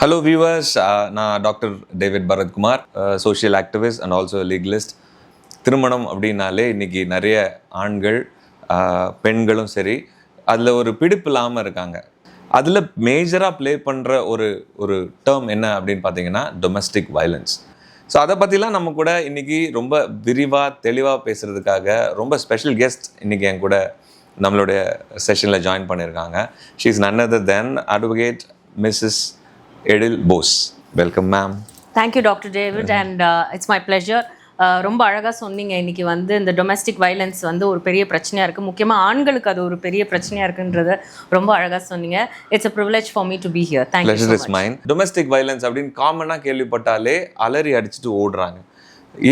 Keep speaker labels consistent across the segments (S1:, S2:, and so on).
S1: Hello viewers uh, நான் doctor David Bharathkumar social activist and also legalist திருமணம் அப்படின்னாலே இன்றைக்கி நிறைய ஆண்கள் uh, பெண்களும் சரி அதில் ஒரு பிடிப்பு இல்லாமல் இருக்காங்க. அதில் மேஜராக ப்ளே பண்ணுற ஒரு ஒரு டேர்ம் என்ன அப்படின்னு பார்த்தீங்கன்னா டொமஸ்டிக் வயலன்ஸ் ஸோ அதை பற்றிலாம் நம்ம கூட இன்றைக்கி ரொம்ப விரிவாக தெளிவாக பேசுகிறதுக்காக ரொம்ப ஸ்பெஷல் கெஸ்ட் இன்றைக்கி என் கூட நம்மளுடைய செஷனில் ஜாயின் பண்ணியிருக்காங்க she is none other than advocate Mrs Ezhil Bose welcome ma'am
S2: thank you doctor David and it's my pleasure ரொம்ப அழகாக சொன்னீங்க. இன்னைக்கு வந்து இந்த டொமஸ்டிக் வயலன்ஸ் வந்து ஒரு பெரிய பிரச்சனையாக இருக்குது முக்கியமாக ஆண்களுக்கு அது ஒரு பெரிய பிரச்சனையாக இருக்குன்றத ரொம்ப அழகாக சொன்னீங்க. It's a privilege for me to be here thank you
S1: is mind domestic violence அப்படின்னு காமனாக கேள்விப்பட்டாலே அலறி அடிச்சுட்டு ஓடுறாங்க.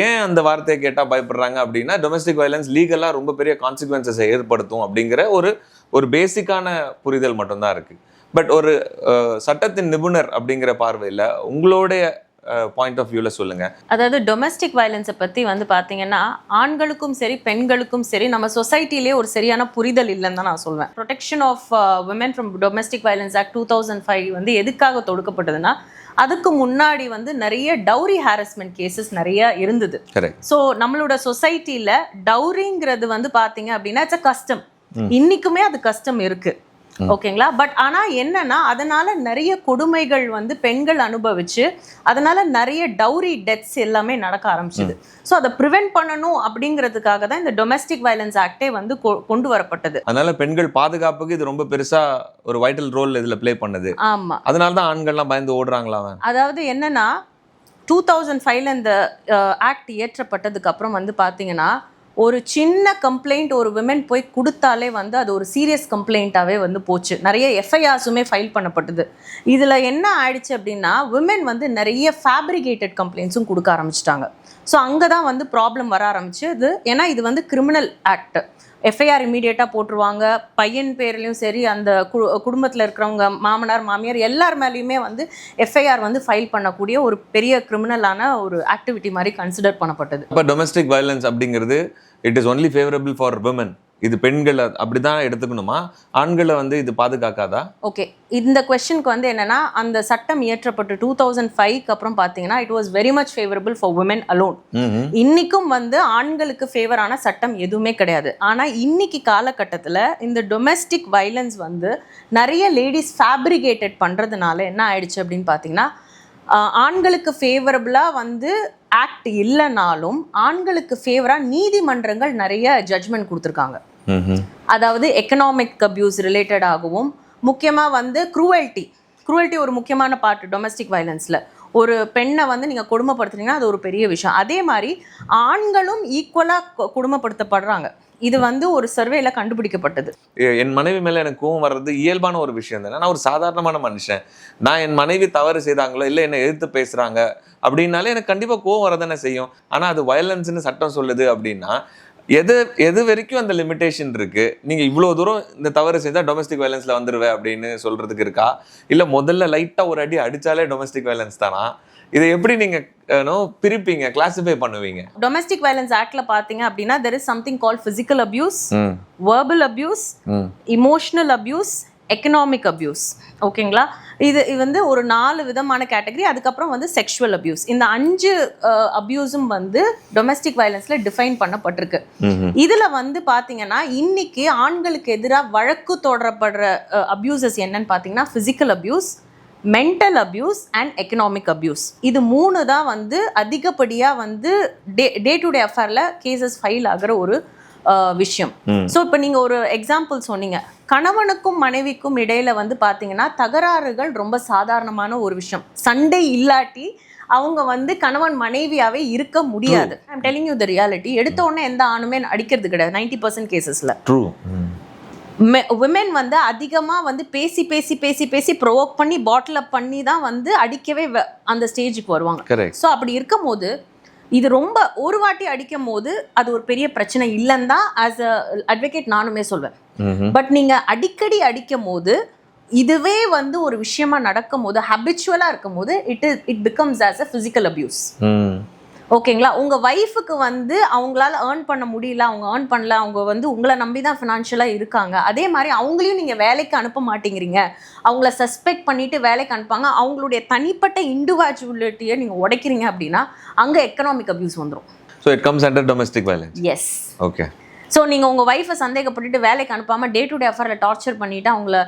S1: ஏன் அந்த வார்த்தையை கேட்டால் பயப்படுறாங்க அப்படின்னா டொமஸ்டிக் வயலன்ஸ் லீகலாக ரொம்ப பெரிய கான்சிக்வன்சஸை ஏற்படுத்தும் அப்படிங்கிற ஒரு ஒரு பேசிக்கான புரிதல் மட்டும்தான் இருக்குது பட் ஒரு சட்டத்தின் நிபுணர் அப்படிங்கிற பார்வையில் உங்களுடைய பாயிண்ட் ஆஃப் வியூவில் சொல்லுங்கள்
S2: அதாவது டொமஸ்டிக் வயலன்ஸை பற்றி வந்து பார்த்தீங்கன்னா ஆண்களுக்கும் சரி பெண்களுக்கும் சரி நம்ம சொசைட்டிலே ஒரு சரியான புரிதல் இல்லைன்னு தான் நான் சொல்வேன். Protection of women from domestic violence act two thousand five வந்து எதுக்காக தொடுக்கப்பட்டதுன்னா அதுக்கு முன்னாடி வந்து நிறைய டவுரி ஹாரஸ்மெண்ட் கேசஸ் நிறைய இருந்தது. ஸோ நம்மளோட சொசைட்டில டவுரிங்கிறது வந்து பாத்தீங்க அப்படின்னா இட்ஸ் அ கஸ்டம் இன்னைக்குமே அது கஸ்டம் இருக்கு. ஓகேங்களா? பட் ஆனா என்னன்னா அதனால நிறைய கொடுமைகள் வந்து பெண்கள் அனுபவிச்சு அதனால நிறைய டவுரி டெத்ஸ் எல்லாமே நடக்க ஆரம்பிச்சது. ஸோ அதை ப்ரிவென்ட் பண்ணணும் அப்படிங்கிறதுக்காக தான் இந்த டொமஸ்டிக் வயலன்ஸ் ஆக்டே வந்து கொண்டு வரப்பட்டது.
S1: அதனால பெண்கள் பாதுகாப்புக்கு இது ரொம்ப பெருசாக ஒரு வைட்டல் ரோல் இதில் ப்ளே பண்ணுது.
S2: ஆமா.
S1: அதனால தான் ஆண்கள்லாம் பயந்து ஓடுறாங்களா
S2: அதாவது என்னன்னா டூ தௌசண்ட் ஃபைவ்ல இந்த ஆக்ட் இயற்றப்பட்டதுக்கு அப்புறம் வந்து பார்த்தீங்கன்னா ஒரு சின்ன கம்ப்ளைண்ட் ஒரு விமன் போய் கொடுத்தாலே வந்து அது ஒரு சீரியஸ் கம்ப்ளைண்ட்டாகவே வந்து போச்சு. நிறைய எஃப்ஐஆர்ஸுமே ஃபைல் பண்ணப்பட்டது. இதில் என்ன ஆயிடுச்சு அப்படின்னா விமன் வந்து நிறைய ஃபேப்ரிகேட்டட் கம்ப்ளைண்ட்ஸும் கொடுக்க ஆரம்பிச்சிட்டாங்க. ஸோ அங்கே தான் வந்து ப்ராப்ளம் வர ஆரம்பிச்சு இது ஏன்னா இது வந்து கிரிமினல் ஆக்ட் எஃப்ஐஆர் இமீடியட்டாக போட்டுருவாங்க. பையன் பேர்லையும் சரி அந்த கு குடும்பத்தில் இருக்கிறவங்க மாமனார் மாமியார் எல்லார் மேலேயுமே வந்து எஃப்ஐஆர் வந்து ஃபைல் பண்ணக்கூடிய ஒரு பெரிய கிரிமினலான ஒரு ஆக்டிவிட்டி மாதிரி கன்சிடர் பண்ணப்பட்டது.
S1: இப்போ டொமஸ்டிக் வயலன்ஸ் அப்படிங்கிறது it is only favourable for women இது பெண்களை அப்படிதான் எடுத்துக்கணுமா? ஆண்களை வந்து இது பாதுகாக்காதா?
S2: ஓகே இந்த கொஸ்டினுக்கு வந்து என்னன்னா அந்த சட்டம் இயற்றப்பட்டு டூ தௌசண்ட் ஃபைவ்க்கு அப்புறம் பார்த்தீங்கன்னா it was very much favourable for women alone. இன்னைக்கும் வந்து ஆண்களுக்கு ஃபேவரான சட்டம் எதுவுமே கிடையாது. ஆனால் இன்னைக்கு காலகட்டத்தில் இந்த டொமெஸ்டிக் வைலன்ஸ் வந்து நிறைய லேடிஸ் ஃபேப்ரிகேட்டட் பண்ணுறதுனால என்ன ஆயிடுச்சு அப்படின்னு பார்த்தீங்கன்னா ஆண்களுக்கு ஃபேவரபுளாக வந்து ஆக்ட் இல்லைனாலும் ஆண்களுக்கு ஃபேவராக நீதிமன்றங்கள் நிறைய ஜட்ஜ்மெண்ட் கொடுத்துருக்காங்க. அதாவது எக்கனாமிக் அப்யூஸ் ரிலேட்டடாகவும் முக்கியமாக வந்து குரூவல்ட்டி குரூவல்ட்டி ஒரு முக்கியமான பார்ட் டொமஸ்டிக் வயலன்ஸில் ஒரு பெண்ணை வந்து நீங்கள் கொடுமைப்படுத்துனீங்கன்னா அது ஒரு பெரிய விஷயம். அதே மாதிரி ஆண்களும் ஈக்குவலாக கொடுமைப்படுத்தப்படுறாங்க. இது வந்து ஒரு சர்வேல கண்டுபிடிக்கப்பட்டது.
S1: என் மனைவி மேல எனக்கு கோவம் வர்றது இயல்பான ஒரு விஷயம் தானே. நான் ஒரு சாதாரணமான மனுஷன். நான் என் மனைவி தவறு செய்தாங்களோ இல்லை என்னை எதிர்த்து பேசுறாங்க அப்படின்னாலே எனக்கு கண்டிப்பா கோவம் வரதானே செய்யும். ஆனா அது வயலன்ஸ்னு சட்டம் சொல்லுது அப்படின்னா எது எது வரைக்கும் அந்த லிமிட்டேஷன் இருக்கு? நீங்க இவ்வளவு தூரம் இந்த தவறு செய்தா டொமஸ்டிக் வயலன்ஸ்ல வந்துருவே அப்படின்னு சொல்றதுக்கு இருக்கா? இல்ல முதல்ல லைட்டா ஒரு அடி அடிச்சாலே டொமஸ்டிக் வயலன்ஸ் தானா? இதை எப்படி நீங்க பிரிப்பீங்க கிளாசிஃபை பண்ணுவீங்க?
S2: டொமஸ்டிக் வயலன்ஸ் ஆக்ட்ல பார்த்தீங்க அப்படின்னா there is something call physical abuse verbal abuse emotional abuse economic abuse ஓகேங்களா இது இது வந்து ஒரு நாலு விதமான கேட்டகரி அதுக்கப்புறம் வந்து செக்ஷுவல் அபியூஸ் இந்த அஞ்சு அபியூஸும் வந்து டொமஸ்டிக் வயலன்ஸ்ல டிஃபைன் பண்ணப்பட்டிருக்கு. இதுல வந்து பாத்தீங்கன்னா இன்னைக்கு ஆண்களுக்கு எதிராக வழக்கு தொடரப்படுற அபியூசஸ் என்னன்னு பாத்தீங்கன்னா physical abuse mental abuse and economic abuse இது மூணு தான் வந்து அதிகப்படியாக வந்து டே டே டு டே அஃபேரில் கேசஸ் ஃபைல் ஆகிற ஒரு விஷயம். ஸோ இப்போ நீங்கள் ஒரு எக்ஸாம்பிள் சொன்னீங்க. கணவனுக்கும் மனைவிக்கும் இடையில வந்து பார்த்தீங்கன்னா தகராறுகள் ரொம்ப சாதாரணமான ஒரு விஷயம். சண்டை இல்லாட்டி அவங்க வந்து கணவன் மனைவியாவே இருக்க முடியாது. I'm telling you the reality எடுத்த உடனே எந்த ஆணுமே அடிக்கிறது கிடையாது. நைன்டி பர்சன்ட் கேசஸில்
S1: ட்ரூ
S2: விமென் வந்து அதிகமாக வந்து பேசி பேசி பேசி பேசி ப்ரொவோக் பண்ணி பாட்டில் அப் பண்ணி தான் வந்து அடிக்கவே வ- அந்த ஸ்டேஜுக்கு வருவாங்க.
S1: கரெக்ட்
S2: ஸோ அப்படி இருக்கும் போது இது ரொம்ப ஒரு வாட்டி அடிக்கும் போது அது ஒரு பெரிய பிரச்சனை இல்லைன்னு தான் ஆஸ் அ அட்வொகேட் நானுமே சொல்வேன். பட் நீங்க அடிக்கடி அடிக்கும் போது இதுவே வந்து ஒரு விஷயமா நடக்கும் போது ஹபிச்சுவலா இருக்கும் போது it is it becomes as a physical abuse ஓகேங்களா உங்க ஒய்ஃபுக்கு வந்து அவங்களால ஏர்ன் பண்ண முடியல அவங்க ஏர்ன் பண்ணல அவங்க வந்து உங்களை நம்பி தான் ஃபினான்ஷியலாக இருக்காங்க. அதே மாதிரி அவங்களையும் நீங்க வேலைக்கு அனுப்ப மாட்டேங்கிறீங்க. அவங்கள சஸ்பெக்ட் பண்ணிட்டு வேலைக்கு அனுப்பாங்க. அவங்களுடைய தனிப்பட்ட இண்டிவிஜுவலிட்டியை நீங்க உடைக்கிறீங்க அப்படின்னா அங்க எக்கனாமிக் அபியூஸ் வந்துடும்
S1: so it comes under domestic violence
S2: yes
S1: okay
S2: so நீங்கள் உங்கள் ஒய்ஃபை சந்தேகப்பட்டுட்டு வேலைக்கு அனுப்பாமல் டே டு டே அஃபரில் டார்ச்சர் பண்ணிவிட்டு அவங்கள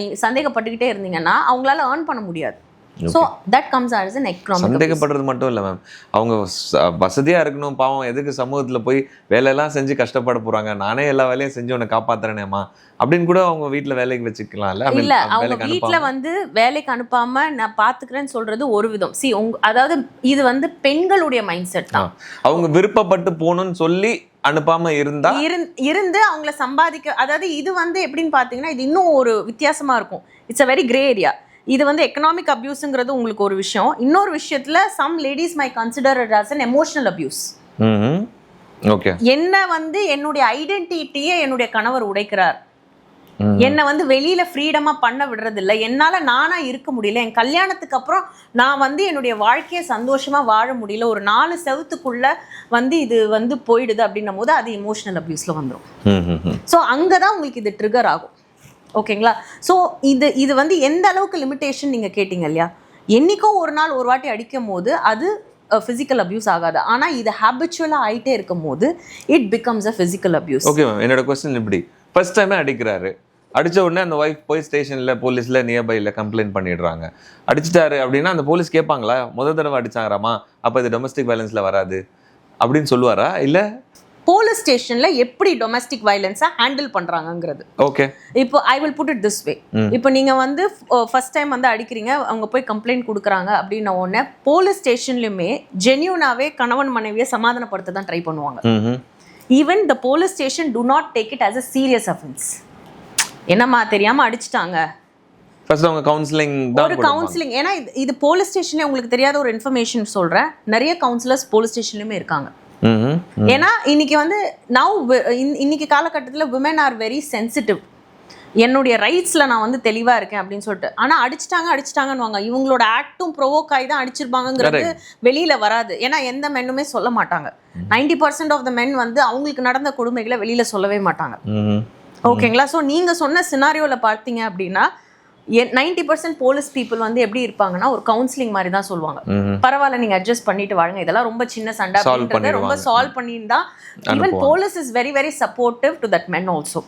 S2: நீங்கள் சந்தேகப்பட்டுக்கிட்டே இருந்தீங்கன்னா அவங்களால ஏர்ன் பண்ண முடியாது. So that comes as an economic
S1: சந்தேகப்படுறது மட்டும் இல்லை மேம் அவங்க ச- வசதியா இருக்கணும் பாவம் எதுக்கு சமூகத்துல போய் வேலையெல்லாம் செஞ்சு கஷ்டப்பட போறாங்க? நானே எல்லா வேலையும் செஞ்சு உன்னை காப்பாத்துறேனேம்மா. அப்படின்னு கூட அவங்க வீட்ல வேலைக்கு வச்சுக்கலாம்ல?
S2: இல்ல அவங்க
S1: அனுப்பாம.
S2: வந்து வேலைக்கு அனுப்பாம நான் பாத்துக்கிறேன்னு சொல்றது ஒரு விதம். சி உங்க அதாவது இது வந்து பெண்களுடைய மைண்ட் செட் தான்
S1: அவங்க விருப்பப்பட்டு போகணும்னு சொல்லி அனுப்பாம இருந்தா?
S2: இருந்- இருந்து அவங்கள சம்பாதிக்க அதாவது இது வந்து எப்படின்னு பாத்தீங்கன்னா இது இன்னும் ஒரு வித்தியாசமா இருக்கும். It's a very grey area இது வந்து எக்கனாமிக் அபியூஸ்ங்கிறது உங்களுக்கு ஒரு விஷயம். இன்னொரு விஷயத்துல some ladies may consider it as an emotional abuse
S1: okay.
S2: என்ன வந்து என்னுடைய ஐடென்டிட்டியை என்னுடைய கணவர் உடைக்கிறார். என்னை வந்து வெளியில ஃப்ரீடமா பண்ண விடுறது இல்ல என்னால நானா இருக்க முடியல. என் கல்யாணத்துக்கு அப்புறம் நான் வந்து என்னுடைய வாழ்க்கையை சந்தோஷமா வாழ முடியல. ஒரு நாலு செவத்துக்குள்ள வந்து இது வந்து போயிடுது அப்படின்னும் போது அது இமோஷனல் அபியூஸ்ல வந்துடும் ஸோ அங்கதான் உங்களுக்கு இது ட்ரிகர் ஆகும். ஓகேங்களா? ஸோ இது இது வந்து எந்த அளவுக்கு லிமிட்டேஷன் நீங்கள் கேட்டீங்க இல்லையா? என்னைக்கோ ஒரு நாள் ஒரு வாட்டி அடிக்கும் போது அது ஃபிசிக்கல் அப்யூஸ் ஆகாது. ஆனால் இது ஹேபிச்சுவலாக ஆயிட்டே இருக்கும் போது it becomes a physical abuse
S1: okay ma'am என்னோட கொஸ்டின் இப்படி. ஃபர்ஸ்ட் டைமே அடிக்கிறாரு. அடிச்ச உடனே அந்த ஒய்ஃப் போய் ஸ்டேஷனில் போலீஸில் நியர்பையில் கம்ப்ளைண்ட் பண்ணிடுறாங்க. அடிச்சிட்டாரு அப்படின்னா அந்த போலீஸ் கேட்பாங்களா? முத தடவை அடிச்சாங்கறாமா அப்போ இது டொமஸ்டிக் வேலன்ஸில் வராது. அப்படின்னு சொல்லுவாரா? இல்லை
S2: போலீஸ் ஸ்டேஷன்ல எப்படி டொமஸ்டிக் வயலன்ஸை ஹேண்டில் பண்றாங்கங்கிறது.
S1: ஓகே
S2: இப்போ I will put it this way இப்போ நீங்க வந்து ஃபர்ஸ்ட் டைம் வந்து அடிக்கிறீங்க அவங்க போய் கம்ப்ளைண்ட் கொடுக்குறாங்க அப்படின்ன உடனே போலீஸ் ஸ்டேஷன்லயுமே ஜென்யூனாவே கணவன் மனைவியை சமாதானப்படுத்த தான் ட்ரை பண்ணுவாங்க. Even the police station to not take it as a serious offence என்னம்மா தெரியாம அடிச்சிட்டாங்க.
S1: ஃபர்ஸ்ட் அவங்க கவுன்சிலிங்
S2: ஒரு கவுன்சிலிங் ஏன்னா இது போலீஸ் ஸ்டேஷன்ல உங்களுக்கு தெரியாத ஒரு இன்ஃபர்மேஷன் சொல்றேன். நிறைய கவுன்சிலர்ஸ் போலீஸ் ஸ்டேஷன்லயுமே இருக்காங்க. ஏன்னா இன்னைக்கு வந்து நவ் இன்னைக்கு காலகட்டத்தில் விமன் ஆர் வெரி சென்சிட்டிவ் என்னுடைய ரைட்ஸ்ல நான் வந்து தெளிவா இருக்கேன் அப்படின்னு சொல்லிட்டு. ஆனா அடிச்சிட்டாங்க அடிச்சிட்டாங்கன்னு இவங்களோட ஆக்டும் ப்ரோவோக் ஆகி தான் அடிச்சிருப்பாங்கங்கிறது வெளியில வராது. ஏன்னா எந்த மென்னுமே சொல்ல மாட்டாங்க. Ninety percent of the men வந்து அவங்களுக்கு நடந்த கொடுமைகளை வெளியில சொல்லவே மாட்டாங்க. ஓகேங்களா ஸோ நீங்க சொன்ன சினாரியோல பார்த்தீங்க அப்படின்னா நைன்டி பர்சன்ட் போலீஸ் பீப்புள் வந்து எப்படி இருப்பாங்கன்னா ஒரு கவுன்சிலிங் மாதிரி தான் சொல்லுவாங்க பரவாயில்ல நீங்க அட்ஜஸ்ட் பண்ணிட்டு வாழுங்க. இதெல்லாம் ரொம்ப சின்ன சண்டை அப்படின்றத ரொம்ப. சால்வ் பண்ணியிருந்தா even. Police is very very supportive to that men also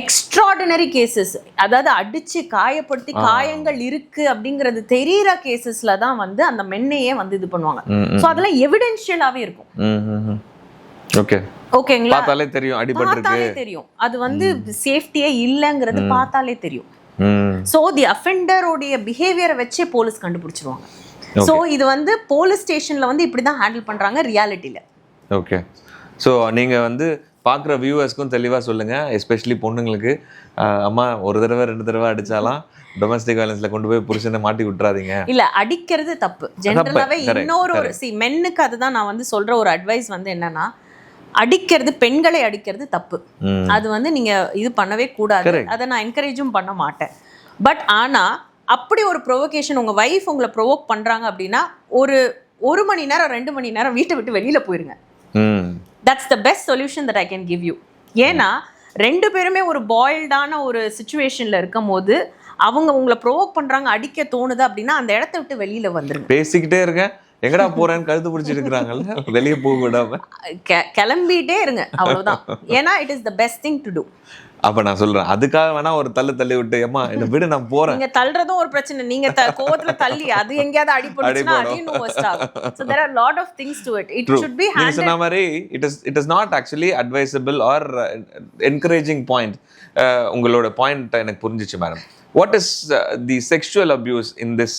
S2: extraordinary cases அதாவது அடிச்சு காயப்படுத்தி காயங்கள் இருக்கு அப்படிங்கிறது தெரியற கேசஸ்ல தான் வந்து அந்த மென்னையே வந்து இது பண்ணுவாங்க. ஸோ அதெல்லாம் எவிடென்ஷியலாவே இருக்கும்.
S1: ஓகே
S2: ஓகேங்களா
S1: பார்த்தாலே தெரியும் அடிபட்டிருக்கு.
S2: தெரியும். அது வந்து சேஃப்டியே இல்லைங்கிறது பார்த்தாலே தெரியும். ஸோ தி அஃபெண்டரோடைய பிஹேவியரை வச்சே போலீஸ் கண்டுபிடிச்சிருவாங்க. ஸோ இது வந்து போலீஸ் ஸ்டேஷன்ல வந்து இப்படி தான் ஹேண்டில் பண்றாங்க ரியாலிட்டியில
S1: ஓகே ஸோ நீங்கள் வந்து பார்க்குற வியூவர்ஸ்க்கும் தெளிவாக சொல்லுங்கள் எஸ்பெஷலி பொண்ணுங்களுக்கு. அம்மா ஒரு தடவை ரெண்டு தடவை அடிச்சாலாம் டொமஸ்டிக் வயலன்ஸில் கொண்டு போய் புருஷனை மாட்டி விட்டுறாதீங்க.
S2: இல்ல அடிக்கிறது தப்பு. ஜென்ரலாவே இன்னொரு ஒரு சி மென்னுக்கு அதுதான் நான் வந்து சொல்ற ஒரு அட்வைஸ் வந்து என்னன்னா அடிக்கிறது பெண்களை அடிக்கிறது தப்பு. அது வந்து நீங்க இது பண்ணவே கூடாது. அதை நான் என்கரேஜும் பண்ண மாட்டேன். பட் ஆனா அப்படி ஒரு ப்ரொவோகேஷன் உங்க வைஃப் உங்களை ப்ரொவோக் பண்றாங்க அப்படின்னா ஒரு ஒரு மணி நேரம் ரெண்டு மணி நேரம் வீட்டை விட்டு வெளியில போயிருங்க. That's the best solution that I can give you ஏன்னா ரெண்டு பேருமே ஒரு பாயில்டான ஒரு சுச்சுவேஷன்ல இருக்கும் போது அவங்க உங்களை ப்ரோவோக் பண்றாங்க அடிக்க தோணுது அப்படின்னா அந்த இடத்த விட்டு வெளியில வந்துருங்க.
S1: பேசிக்கிட்டே இருக்கேன் எங்கடா போறேன்னு கழுத்து பிடிச்சிட்டு இருக்கிறாங்கல்ல வெளியே போக விடாம.
S2: கிளம்பிட்டே இருங்க அவ்வளவுதான். ஏன்னா it is the best thing to do
S1: அப்ப நான் சொல்றேன் அதுக்காக வேணா ஒரு தள்ளு தள்ளி விட்டு ஏம்மா என்ன விடு நான் போறேன்.
S2: நீங்க தள்ளுறதும் ஒரு பிரச்சனை நீங்க கோவத்துல தள்ளி அது எங்கேயாவது இன்னும் ஆகும் lot of things to it. It
S1: True.
S2: should be
S1: நீங்க
S2: handled
S1: சொன்ன மாதிரி it is it is not actually advisable or encouraging point உங்களோட பாயிண்ட் எனக்கு புரிஞ்சிச்சு madam what is the sexual abuse in this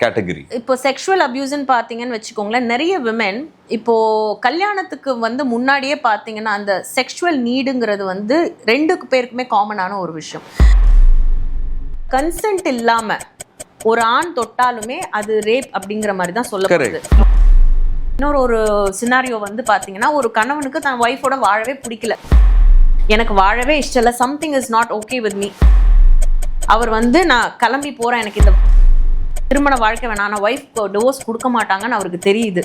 S1: category.
S2: இப்போ செக்ஷுவல் அபியூஸ்ன்னு பார்த்தீங்கன்னு வச்சுக்கோங்களேன் நிறைய விமென் இப்போ கல்யாணத்துக்கு வந்து முன்னாடியே பார்த்தீங்கன்னா அந்த செக்ஷுவல் நீடுங்கிறது வந்து ரெண்டு பேருக்குமே காமனான ஒரு விஷயம். கன்சென்ட் இல்லாம ஒரு ஆண் தொட்டாலுமே அது ரேப் அப்படிங்கிற மாதிரி தான் சொல்லப்படுது. இன்னொரு ஒரு சினாரியோ வந்து பார்த்தீங்கன்னா ஒரு கணவனுக்கு தன் ஒய்ஃபோட வாழவே பிடிக்கல. எனக்கு வாழவே இஷ்டம் இல்லை something is not okay with me அவர் வந்து நான் கிளம்பி போறேன் எனக்கு இந்த திருமண வாழ்க்கை வேணாம். நான் ஒய்ஃப் டிவோர்ஸ் கொடுக்க மாட்டாங்கன்னு அவருக்கு தெரியுது.